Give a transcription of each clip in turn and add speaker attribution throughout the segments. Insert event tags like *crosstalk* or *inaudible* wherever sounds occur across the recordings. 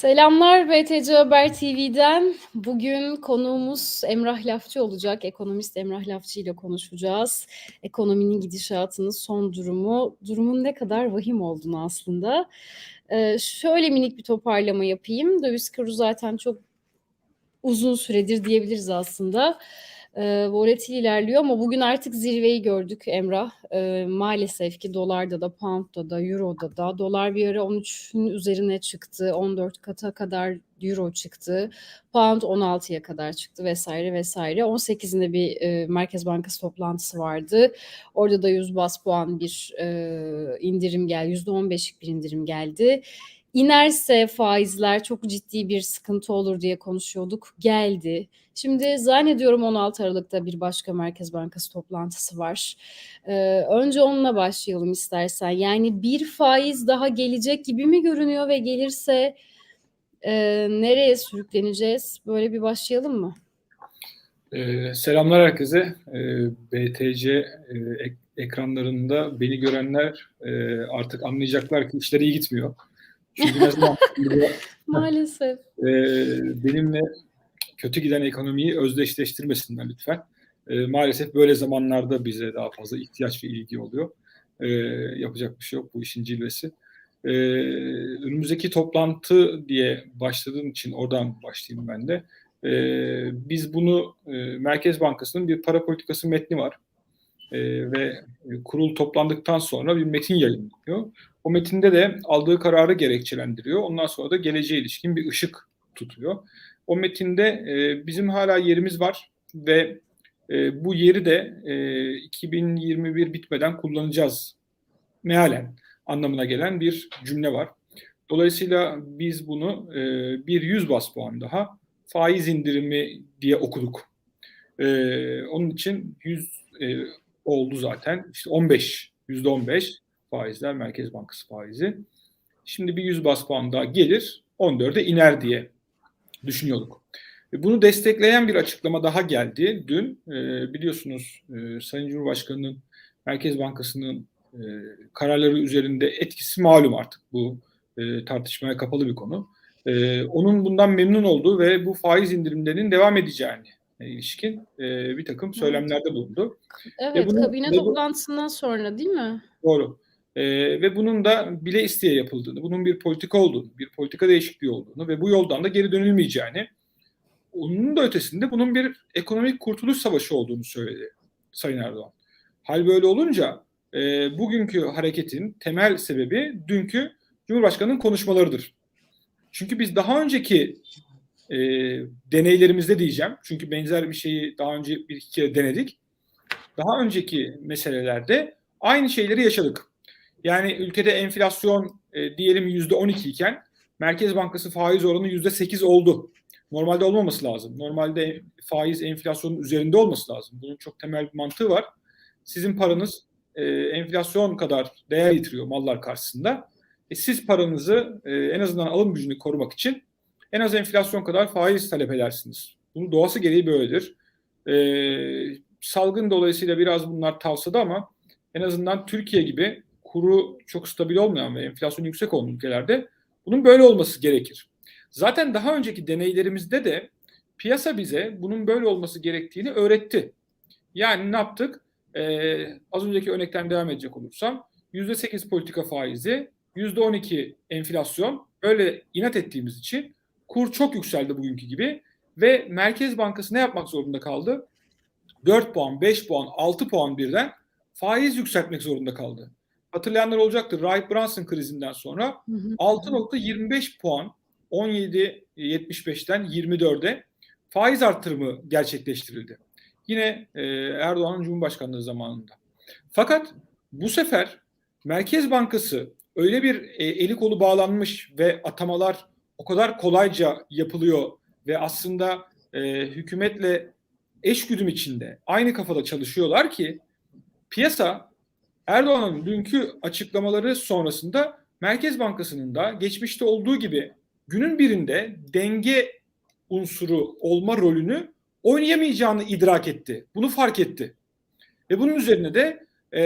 Speaker 1: Selamlar BTC Haber TV'den. Bugün konuğumuz Emrah Lafçı olacak. Ekonomist Emrah Lafçı ile konuşacağız. Ekonominin gidişatının son durumu, durumun ne kadar vahim olduğunu aslında. Ee, şöyle minik bir toparlama yapayım. Döviz kuru zaten çok uzun süredir diyebiliriz aslında e, volatil ilerliyor ama bugün artık zirveyi gördük Emrah. E, maalesef ki dolarda da, poundda da, euroda da dolar bir ara 13'ün üzerine çıktı. 14 kata kadar euro çıktı. Pound 16'ya kadar çıktı vesaire vesaire. 18'inde bir e, Merkez Bankası toplantısı vardı. Orada da 100 bas puan bir e, indirim geldi. %15'lik bir indirim geldi. İnerse faizler çok ciddi bir sıkıntı olur diye konuşuyorduk. Geldi. Şimdi zannediyorum 16 Aralık'ta bir başka Merkez Bankası toplantısı var. Ee, önce onunla başlayalım istersen. Yani bir faiz daha gelecek gibi mi görünüyor ve gelirse e, nereye sürükleneceğiz? Böyle bir başlayalım mı?
Speaker 2: Ee, selamlar herkese. Ee, BTC e, ek, ekranlarında beni görenler e, artık anlayacaklar ki işler iyi gitmiyor. Çünkü *laughs*
Speaker 1: Maalesef.
Speaker 2: e, benimle kötü giden ekonomiyi özdeşleştirmesinler lütfen. E, maalesef böyle zamanlarda bize daha fazla ihtiyaç ve ilgi oluyor. E, yapacak bir şey yok bu işin cilvesi. E, önümüzdeki toplantı diye başladığım için oradan başlayayım ben de. E, biz bunu e, Merkez Bankası'nın bir para politikası metni var. E, ve kurul toplandıktan sonra bir metin yayınlıyor. O metinde de aldığı kararı gerekçelendiriyor. Ondan sonra da geleceğe ilişkin bir ışık tutuyor. O metinde e, bizim hala yerimiz var ve e, bu yeri de e, 2021 bitmeden kullanacağız mealen anlamına gelen bir cümle var. Dolayısıyla biz bunu e, bir 100 bas puan daha faiz indirimi diye okuduk. E, onun için 100 e, oldu zaten. İşte 15, yüzde 15 faizler Merkez Bankası faizi. Şimdi bir 100 bas puan daha gelir 14'e iner diye düşünüyorduk. Bunu destekleyen bir açıklama daha geldi. Dün e, biliyorsunuz e, Sayın Cumhurbaşkanı'nın Merkez Bankası'nın e, kararları üzerinde etkisi malum artık bu e, tartışmaya kapalı bir konu. E, onun bundan memnun olduğu ve bu faiz indirimlerinin devam edeceğini ilişkin e, bir takım söylemlerde bulundu.
Speaker 1: Evet, bunun, kabine toplantısından sonra değil mi?
Speaker 2: Doğru. E, ve bunun da bile isteye yapıldığını, bunun bir politika olduğunu, bir politika değişikliği olduğunu ve bu yoldan da geri dönülmeyeceğini, onun da ötesinde bunun bir ekonomik kurtuluş savaşı olduğunu söyledi Sayın Erdoğan. Hal böyle olunca e, bugünkü hareketin temel sebebi dünkü Cumhurbaşkanı'nın konuşmalarıdır. Çünkü biz daha önceki e, deneylerimizde diyeceğim, çünkü benzer bir şeyi daha önce bir iki kere denedik. Daha önceki meselelerde aynı şeyleri yaşadık. Yani ülkede enflasyon e, diyelim yüzde 12 iken Merkez Bankası faiz oranı yüzde 8 oldu. Normalde olmaması lazım. Normalde faiz enflasyonun üzerinde olması lazım. Bunun çok temel bir mantığı var. Sizin paranız e, enflasyon kadar değer yitiriyor mallar karşısında. E, siz paranızı e, en azından alım gücünü korumak için en az enflasyon kadar faiz talep edersiniz. Bunun doğası gereği böyledir. E, salgın dolayısıyla biraz bunlar tavsadı ama en azından Türkiye gibi kuru çok stabil olmayan ve enflasyon yüksek olan ülkelerde bunun böyle olması gerekir. Zaten daha önceki deneylerimizde de piyasa bize bunun böyle olması gerektiğini öğretti. Yani ne yaptık? Ee, az önceki örnekten devam edecek olursam %8 politika faizi, %12 enflasyon böyle inat ettiğimiz için kur çok yükseldi bugünkü gibi ve Merkez Bankası ne yapmak zorunda kaldı? 4 puan, 5 puan, 6 puan birden faiz yükseltmek zorunda kaldı hatırlayanlar olacaktır. Rahip Brunson krizinden sonra 6.25 puan 17.75'ten 24'e faiz artırımı gerçekleştirildi. Yine e, Erdoğan'ın Cumhurbaşkanlığı zamanında. Fakat bu sefer Merkez Bankası öyle bir e, eli kolu bağlanmış ve atamalar o kadar kolayca yapılıyor ve aslında e, hükümetle eş güdüm içinde aynı kafada çalışıyorlar ki piyasa Erdoğan'ın dünkü açıklamaları sonrasında Merkez Bankası'nın da geçmişte olduğu gibi günün birinde denge unsuru olma rolünü oynayamayacağını idrak etti. Bunu fark etti. Ve bunun üzerine de e,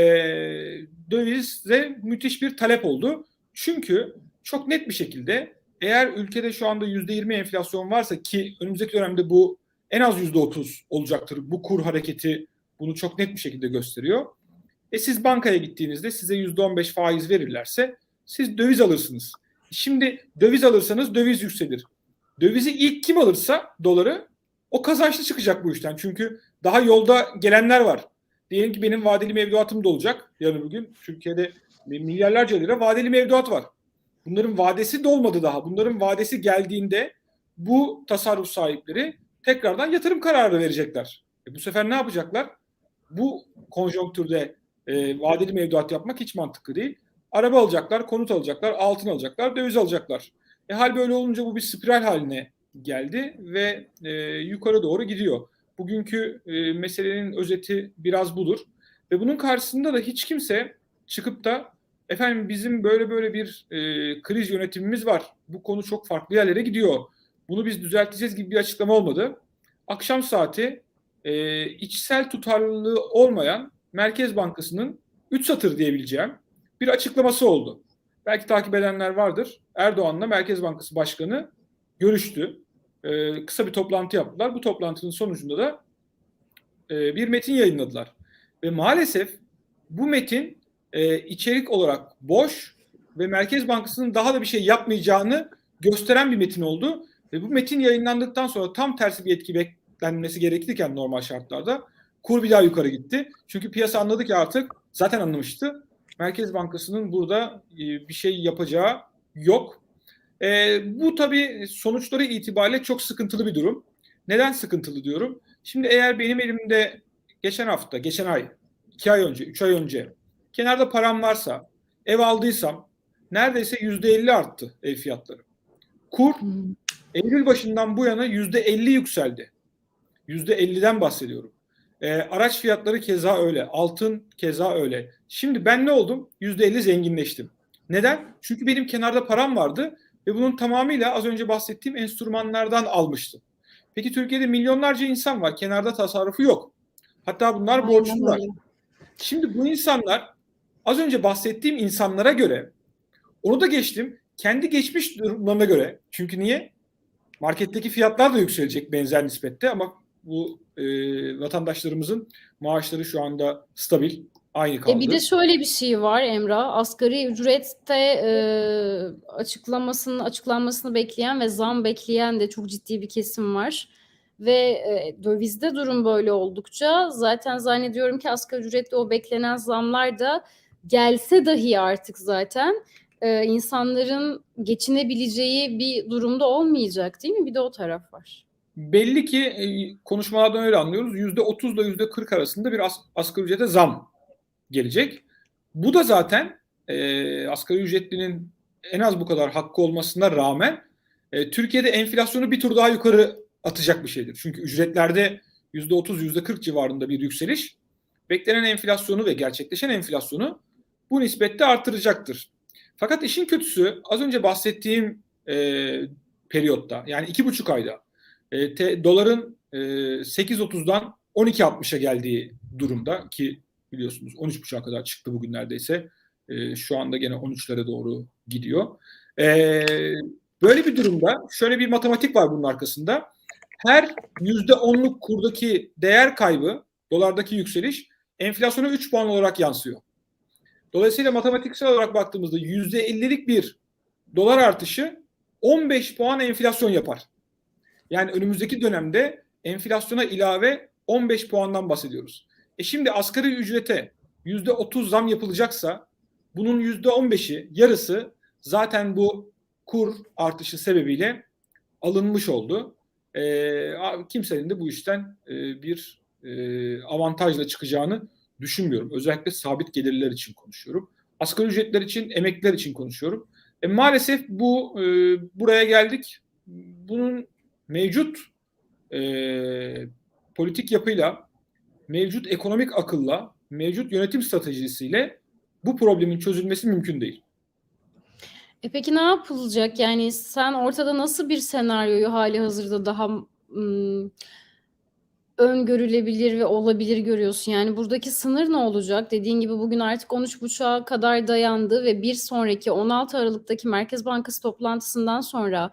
Speaker 2: dövizde müthiş bir talep oldu. Çünkü çok net bir şekilde eğer ülkede şu anda %20 enflasyon varsa ki önümüzdeki dönemde bu en az %30 olacaktır. Bu kur hareketi bunu çok net bir şekilde gösteriyor. E siz bankaya gittiğinizde size %15 faiz verirlerse siz döviz alırsınız. Şimdi döviz alırsanız döviz yükselir. Dövizi ilk kim alırsa doları o kazançlı çıkacak bu işten. Çünkü daha yolda gelenler var. Diyelim ki benim vadeli mevduatım da olacak yarın bugün. Türkiye'de milyarlarca lira vadeli mevduat var. Bunların vadesi dolmadı daha. Bunların vadesi geldiğinde bu tasarruf sahipleri tekrardan yatırım kararı verecekler. E bu sefer ne yapacaklar? Bu konjonktürde e, vadeli mevduat yapmak hiç mantıklı değil. Araba alacaklar, konut alacaklar, altın alacaklar, döviz alacaklar. E, hal böyle olunca bu bir spiral haline geldi ve e, yukarı doğru gidiyor. Bugünkü e, meselenin özeti biraz budur. Ve bunun karşısında da hiç kimse çıkıp da efendim bizim böyle böyle bir e, kriz yönetimimiz var. Bu konu çok farklı yerlere gidiyor. Bunu biz düzelteceğiz gibi bir açıklama olmadı. Akşam saati e, içsel tutarlılığı olmayan Merkez Bankası'nın 3 satır diyebileceğim bir açıklaması oldu. Belki takip edenler vardır. Erdoğan'la Merkez Bankası Başkanı görüştü. E, kısa bir toplantı yaptılar. Bu toplantının sonucunda da e, bir metin yayınladılar. Ve maalesef bu metin e, içerik olarak boş ve Merkez Bankası'nın daha da bir şey yapmayacağını gösteren bir metin oldu. Ve bu metin yayınlandıktan sonra tam tersi bir etki beklenmesi gerekirken normal şartlarda kur bir daha yukarı gitti. Çünkü piyasa anladı ki artık zaten anlamıştı. Merkez Bankası'nın burada e, bir şey yapacağı yok. E, bu tabii sonuçları itibariyle çok sıkıntılı bir durum. Neden sıkıntılı diyorum? Şimdi eğer benim elimde geçen hafta, geçen ay, iki ay önce, üç ay önce kenarda param varsa, ev aldıysam neredeyse yüzde elli arttı ev fiyatları. Kur Eylül başından bu yana yüzde elli yükseldi. Yüzde elliden bahsediyorum. E, araç fiyatları keza öyle. Altın keza öyle. Şimdi ben ne oldum? Yüzde elli zenginleştim. Neden? Çünkü benim kenarda param vardı ve bunun tamamıyla az önce bahsettiğim enstrümanlardan almıştım. Peki Türkiye'de milyonlarca insan var. Kenarda tasarrufu yok. Hatta bunlar borçlular. Şimdi bu insanlar az önce bahsettiğim insanlara göre onu da geçtim. Kendi geçmiş durumlarına göre. Çünkü niye? Marketteki fiyatlar da yükselecek benzer nispette ama bu e, vatandaşlarımızın maaşları şu anda stabil, aynı kaldı.
Speaker 1: E bir de şöyle bir şey var Emrah. Asgari ücrette e, açıklamasını açıklanmasını bekleyen ve zam bekleyen de çok ciddi bir kesim var. Ve e, dövizde durum böyle oldukça zaten zannediyorum ki asgari ücretle o beklenen zamlar da gelse dahi artık zaten e, insanların geçinebileceği bir durumda olmayacak değil mi? Bir de o taraf var.
Speaker 2: Belli ki e, konuşmalardan öyle anlıyoruz. Yüzde 30 ile yüzde 40 arasında bir as, asgari ücrete zam gelecek. Bu da zaten e, asgari ücretlinin en az bu kadar hakkı olmasına rağmen e, Türkiye'de enflasyonu bir tur daha yukarı atacak bir şeydir. Çünkü ücretlerde yüzde 30, yüzde 40 civarında bir yükseliş beklenen enflasyonu ve gerçekleşen enflasyonu bu nispette artıracaktır. Fakat işin kötüsü az önce bahsettiğim e, periyotta yani iki buçuk ayda e, te, doların e, 8.30'dan 12.60'a geldiği durumda ki biliyorsunuz 13.5'a kadar çıktı bugün neredeyse. E, şu anda gene 13'lere doğru gidiyor. E, böyle bir durumda şöyle bir matematik var bunun arkasında. Her %10'luk kurdaki değer kaybı, dolardaki yükseliş enflasyona 3 puan olarak yansıyor. Dolayısıyla matematiksel olarak baktığımızda %50'lik bir dolar artışı 15 puan enflasyon yapar. Yani önümüzdeki dönemde enflasyona ilave 15 puandan bahsediyoruz. E şimdi asgari ücrete %30 zam yapılacaksa bunun %15'i yarısı zaten bu kur artışı sebebiyle alınmış oldu. E, kimsenin de bu işten e, bir e, avantajla çıkacağını düşünmüyorum. Özellikle sabit gelirler için konuşuyorum. Asgari ücretler için, emekliler için konuşuyorum. E, maalesef bu e, buraya geldik. Bunun mevcut e, politik yapıyla, mevcut ekonomik akılla, mevcut yönetim stratejisiyle bu problemin çözülmesi mümkün değil.
Speaker 1: E peki ne yapılacak? Yani sen ortada nasıl bir senaryoyu hali hazırda daha ım, öngörülebilir ve olabilir görüyorsun? Yani buradaki sınır ne olacak? Dediğin gibi bugün artık 13.30'a kadar dayandı ve bir sonraki 16 Aralık'taki Merkez Bankası toplantısından sonra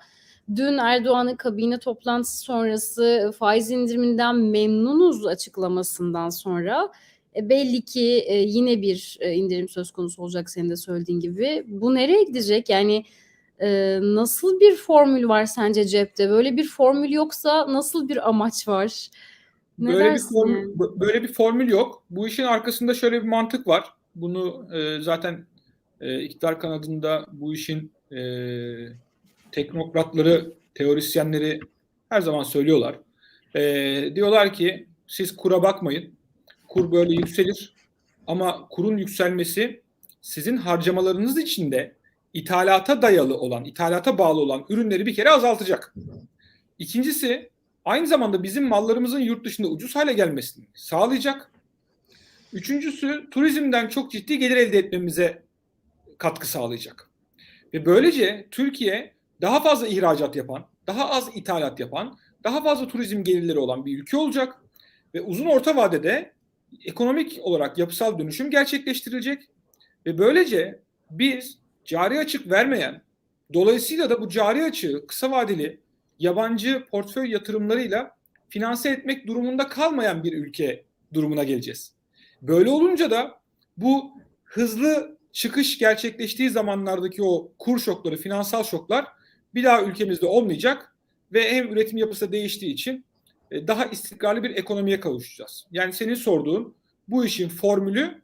Speaker 1: dün Erdoğan'ın kabine toplantısı sonrası faiz indiriminden memnunuz açıklamasından sonra e, belli ki e, yine bir e, indirim söz konusu olacak senin de söylediğin gibi. Bu nereye gidecek? Yani nasıl bir formül var sence cepte? Böyle bir formül yoksa nasıl bir amaç var? Ne
Speaker 2: Böyle bir
Speaker 1: yani?
Speaker 2: b- böyle bir formül yok. Bu işin arkasında şöyle bir mantık var. Bunu e, zaten e, iktidar kanadında bu işin e, teknokratları, teorisyenleri her zaman söylüyorlar. E, diyorlar ki siz kura bakmayın. Kur böyle yükselir. Ama kurun yükselmesi sizin harcamalarınız içinde ithalata dayalı olan, ithalata bağlı olan ürünleri bir kere azaltacak. İkincisi aynı zamanda bizim mallarımızın yurt dışında ucuz hale gelmesini sağlayacak. Üçüncüsü turizmden çok ciddi gelir elde etmemize katkı sağlayacak. Ve böylece Türkiye daha fazla ihracat yapan, daha az ithalat yapan, daha fazla turizm gelirleri olan bir ülke olacak. Ve uzun orta vadede ekonomik olarak yapısal dönüşüm gerçekleştirilecek. Ve böylece biz cari açık vermeyen, dolayısıyla da bu cari açığı kısa vadeli yabancı portföy yatırımlarıyla finanse etmek durumunda kalmayan bir ülke durumuna geleceğiz. Böyle olunca da bu hızlı çıkış gerçekleştiği zamanlardaki o kur şokları, finansal şoklar bir daha ülkemizde olmayacak ve hem üretim yapısı değiştiği için e, daha istikrarlı bir ekonomiye kavuşacağız. Yani senin sorduğun bu işin formülü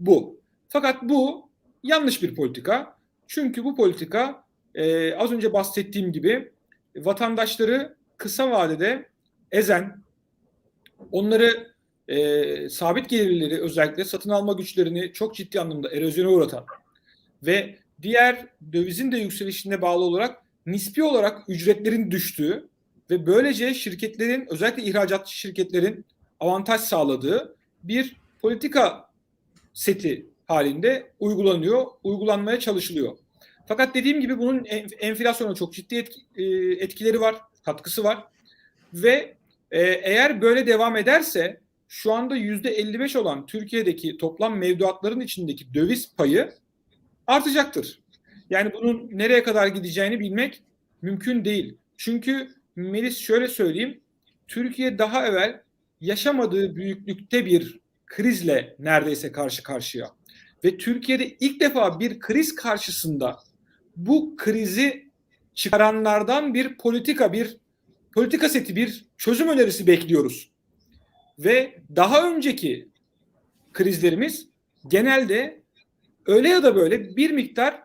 Speaker 2: bu. Fakat bu yanlış bir politika. Çünkü bu politika e, az önce bahsettiğim gibi vatandaşları kısa vadede ezen, onları e, sabit gelirleri özellikle satın alma güçlerini çok ciddi anlamda erozyona uğratan ve diğer dövizin de yükselişine bağlı olarak nispi olarak ücretlerin düştüğü ve böylece şirketlerin özellikle ihracatçı şirketlerin avantaj sağladığı bir politika seti halinde uygulanıyor, uygulanmaya çalışılıyor. Fakat dediğim gibi bunun enflasyona çok ciddi etki, e, etkileri var, katkısı var. Ve e, eğer böyle devam ederse şu anda yüzde 55 olan Türkiye'deki toplam mevduatların içindeki döviz payı artacaktır. Yani bunun nereye kadar gideceğini bilmek mümkün değil. Çünkü Melis şöyle söyleyeyim, Türkiye daha evvel yaşamadığı büyüklükte bir krizle neredeyse karşı karşıya. Ve Türkiye'de ilk defa bir kriz karşısında bu krizi çıkaranlardan bir politika, bir politika seti, bir çözüm önerisi bekliyoruz. Ve daha önceki krizlerimiz genelde öyle ya da böyle bir miktar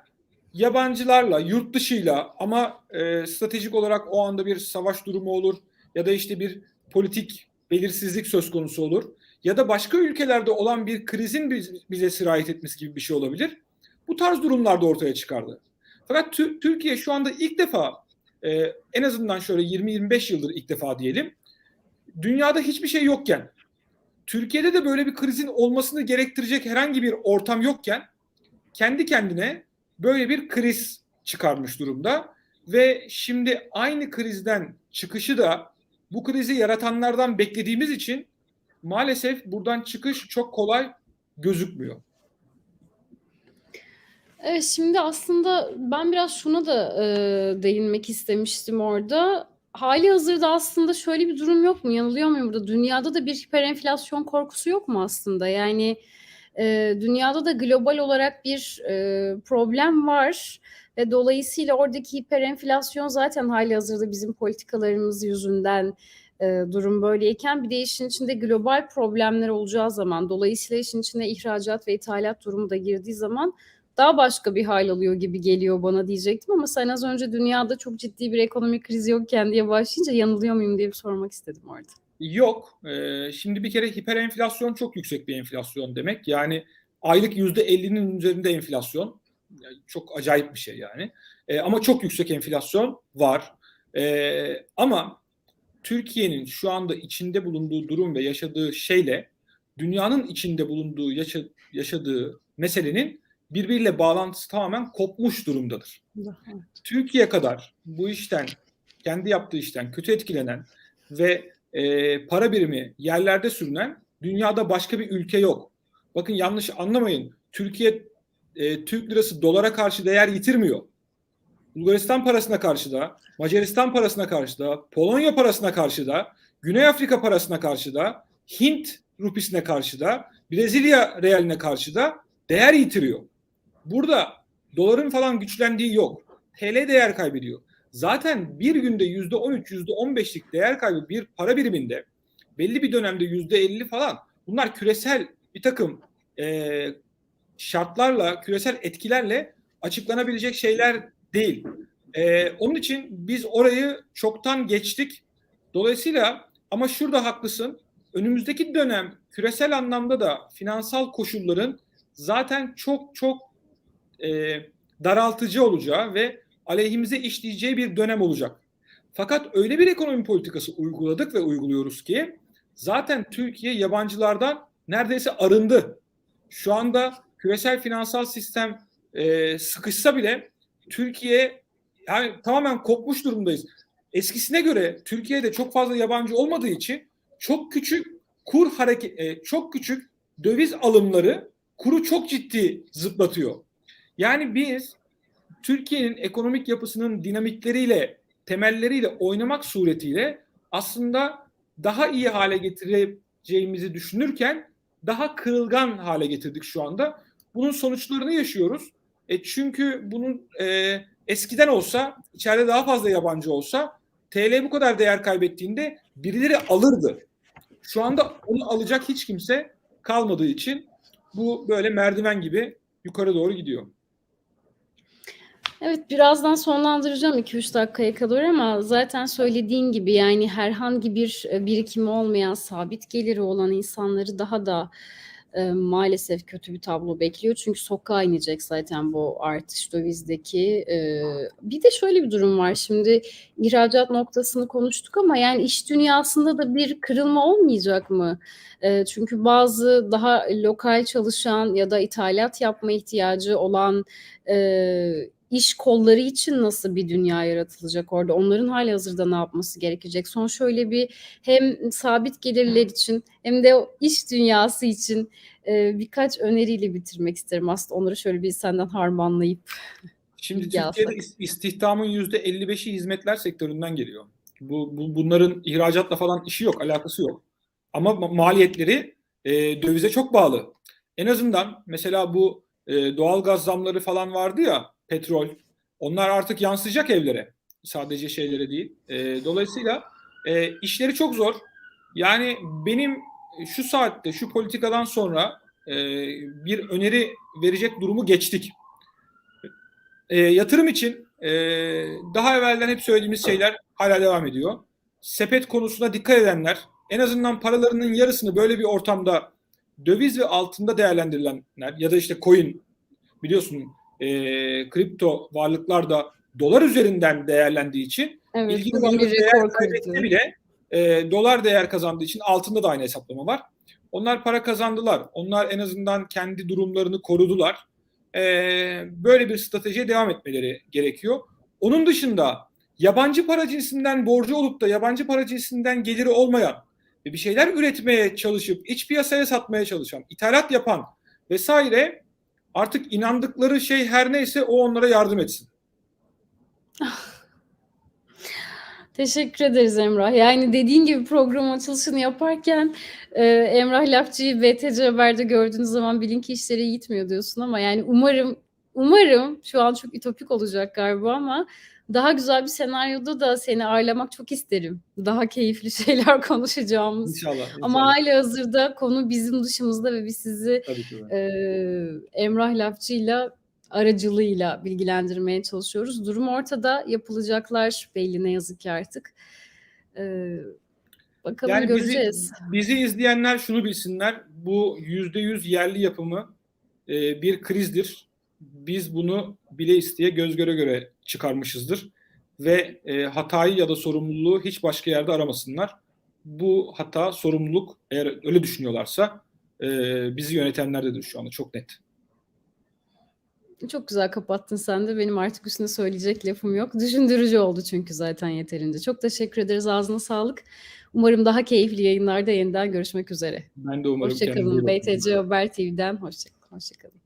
Speaker 2: yabancılarla, yurt dışıyla ama e, stratejik olarak o anda bir savaş durumu olur ya da işte bir politik belirsizlik söz konusu olur ya da başka ülkelerde olan bir krizin bize sirayet etmesi gibi bir şey olabilir. Bu tarz durumlarda ortaya çıkardı. Fakat Türkiye şu anda ilk defa e, en azından şöyle 20-25 yıldır ilk defa diyelim dünyada hiçbir şey yokken Türkiye'de de böyle bir krizin olmasını gerektirecek herhangi bir ortam yokken kendi kendine böyle bir kriz çıkarmış durumda ve şimdi aynı krizden çıkışı da bu krizi yaratanlardan beklediğimiz için maalesef buradan çıkış çok kolay gözükmüyor.
Speaker 1: Evet, şimdi aslında ben biraz şuna da e, değinmek istemiştim orada. Hali hazırda aslında şöyle bir durum yok mu? Yanılıyor muyum burada? Dünyada da bir hiperenflasyon korkusu yok mu aslında? Yani e, dünyada da global olarak bir e, problem var ve dolayısıyla oradaki hiperenflasyon zaten hali hazırda bizim politikalarımız yüzünden e, durum böyleyken bir de işin içinde global problemler olacağı zaman dolayısıyla işin içine ihracat ve ithalat durumu da girdiği zaman daha başka bir hal alıyor gibi geliyor bana diyecektim ama sen az önce dünyada çok ciddi bir ekonomik kriz yokken diye başlayınca yanılıyor muyum diye bir sormak istedim orada.
Speaker 2: Yok. Ee, şimdi bir kere hiperenflasyon çok yüksek bir enflasyon demek. Yani aylık yüzde 50'nin üzerinde enflasyon. Yani çok acayip bir şey yani. Ee, ama çok yüksek enflasyon var. Ee, ama Türkiye'nin şu anda içinde bulunduğu durum ve yaşadığı şeyle dünyanın içinde bulunduğu yaşa, yaşadığı meselenin birbiriyle bağlantısı tamamen kopmuş durumdadır. Evet. Türkiye kadar bu işten, kendi yaptığı işten kötü etkilenen ve e, para birimi yerlerde sürünen dünyada başka bir ülke yok. Bakın yanlış anlamayın. Türkiye e, Türk lirası dolara karşı değer yitirmiyor. Bulgaristan parasına karşı da, Macaristan parasına karşı da, Polonya parasına karşı da, Güney Afrika parasına karşı da, Hint rupisine karşı da, Brezilya realine karşı da değer yitiriyor. Burada doların falan güçlendiği yok. TL değer kaybediyor. Zaten bir günde yüzde on üç, yüzde on beşlik değer kaybı bir para biriminde belli bir dönemde yüzde elli falan bunlar küresel bir takım e, şartlarla, küresel etkilerle açıklanabilecek şeyler değil. E, onun için biz orayı çoktan geçtik. Dolayısıyla ama şurada haklısın. Önümüzdeki dönem küresel anlamda da finansal koşulların zaten çok çok e, daraltıcı olacağı ve aleyhimize işleyeceği bir dönem olacak. Fakat öyle bir ekonomi politikası uyguladık ve uyguluyoruz ki zaten Türkiye yabancılardan neredeyse arındı. Şu anda küresel finansal sistem e, sıkışsa bile Türkiye yani tamamen kopmuş durumdayız. Eskisine göre Türkiye'de çok fazla yabancı olmadığı için çok küçük kur hareket e, çok küçük döviz alımları kuru çok ciddi zıplatıyor. Yani biz Türkiye'nin ekonomik yapısının dinamikleriyle, temelleriyle oynamak suretiyle aslında daha iyi hale getireceğimizi düşünürken daha kırılgan hale getirdik şu anda. Bunun sonuçlarını yaşıyoruz. E çünkü bunun e, eskiden olsa, içeride daha fazla yabancı olsa TL bu kadar değer kaybettiğinde birileri alırdı. Şu anda onu alacak hiç kimse kalmadığı için bu böyle merdiven gibi yukarı doğru gidiyor.
Speaker 1: Evet birazdan sonlandıracağım 2-3 dakikaya kadar ama zaten söylediğin gibi yani herhangi bir e, birikimi olmayan sabit geliri olan insanları daha da e, maalesef kötü bir tablo bekliyor. Çünkü sokağa inecek zaten bu artış dövizdeki. E, bir de şöyle bir durum var. Şimdi ihracat noktasını konuştuk ama yani iş dünyasında da bir kırılma olmayacak mı? E, çünkü bazı daha lokal çalışan ya da ithalat yapma ihtiyacı olan e, iş kolları için nasıl bir dünya yaratılacak orada? Onların hali hazırda ne yapması gerekecek? Son şöyle bir hem sabit gelirler için hem de o iş dünyası için e, birkaç öneriyle bitirmek isterim. Aslında onları şöyle bir senden harmanlayıp
Speaker 2: Şimdi Türkiye'de
Speaker 1: alsak.
Speaker 2: is- istihdamın yüzde 55'i hizmetler sektöründen geliyor. Bu, bu- bunların ihracatla falan işi yok, alakası yok. Ama ma- maliyetleri e, dövize çok bağlı. En azından mesela bu e, doğal gaz zamları falan vardı ya, petrol. Onlar artık yansıyacak evlere. Sadece şeylere değil. E, dolayısıyla e, işleri çok zor. Yani benim şu saatte, şu politikadan sonra e, bir öneri verecek durumu geçtik. E, yatırım için e, daha evvelden hep söylediğimiz şeyler hala devam ediyor. Sepet konusuna dikkat edenler en azından paralarının yarısını böyle bir ortamda döviz ve altında değerlendirilenler ya da işte coin biliyorsun e, kripto varlıklar da dolar üzerinden değerlendiği için
Speaker 1: Evet,
Speaker 2: ilgili varlık değer bile e, dolar değer kazandığı için altında da aynı hesaplama var. Onlar para kazandılar. Onlar en azından kendi durumlarını korudular. E, böyle bir stratejiye devam etmeleri gerekiyor. Onun dışında yabancı para cinsinden borcu olup da yabancı para cinsinden geliri olmayan ve bir şeyler üretmeye çalışıp iç piyasaya satmaya çalışan, ithalat yapan vesaire artık inandıkları şey her neyse o onlara yardım etsin. *laughs*
Speaker 1: Teşekkür ederiz Emrah. Yani dediğin gibi program açılışını yaparken e, Emrah Lafçı'yı BTC Haber'de gördüğünüz zaman bilin ki işleri gitmiyor diyorsun ama yani umarım umarım şu an çok ütopik olacak galiba ama daha güzel bir senaryoda da seni ağırlamak çok isterim. Daha keyifli *laughs* şeyler konuşacağımız.
Speaker 2: İnşallah. inşallah.
Speaker 1: Ama hali hazırda konu bizim dışımızda ve biz sizi e, Emrah Lafçı'yla aracılığıyla bilgilendirmeye çalışıyoruz. Durum ortada, yapılacaklar belli ne yazık ki artık. Ee, bakalım
Speaker 2: Yani
Speaker 1: göreceğiz.
Speaker 2: bizi, bizi izleyenler şunu bilsinler. Bu yüzde yüz yerli yapımı e, bir krizdir. Biz bunu bile isteye göz göre göre çıkarmışızdır. Ve e, hatayı ya da sorumluluğu hiç başka yerde aramasınlar. Bu hata, sorumluluk eğer öyle düşünüyorlarsa e, bizi yönetenlerdedir şu anda çok net.
Speaker 1: Çok güzel kapattın sen de. Benim artık üstüne söyleyecek lafım yok. Düşündürücü oldu çünkü zaten yeterince. Çok teşekkür ederiz. Ağzına sağlık. Umarım daha keyifli yayınlarda yeniden görüşmek üzere.
Speaker 2: Ben de umarım
Speaker 1: Hoşçakalın. BTC Haber TV'den hoşçakalın. Hoşçakalın.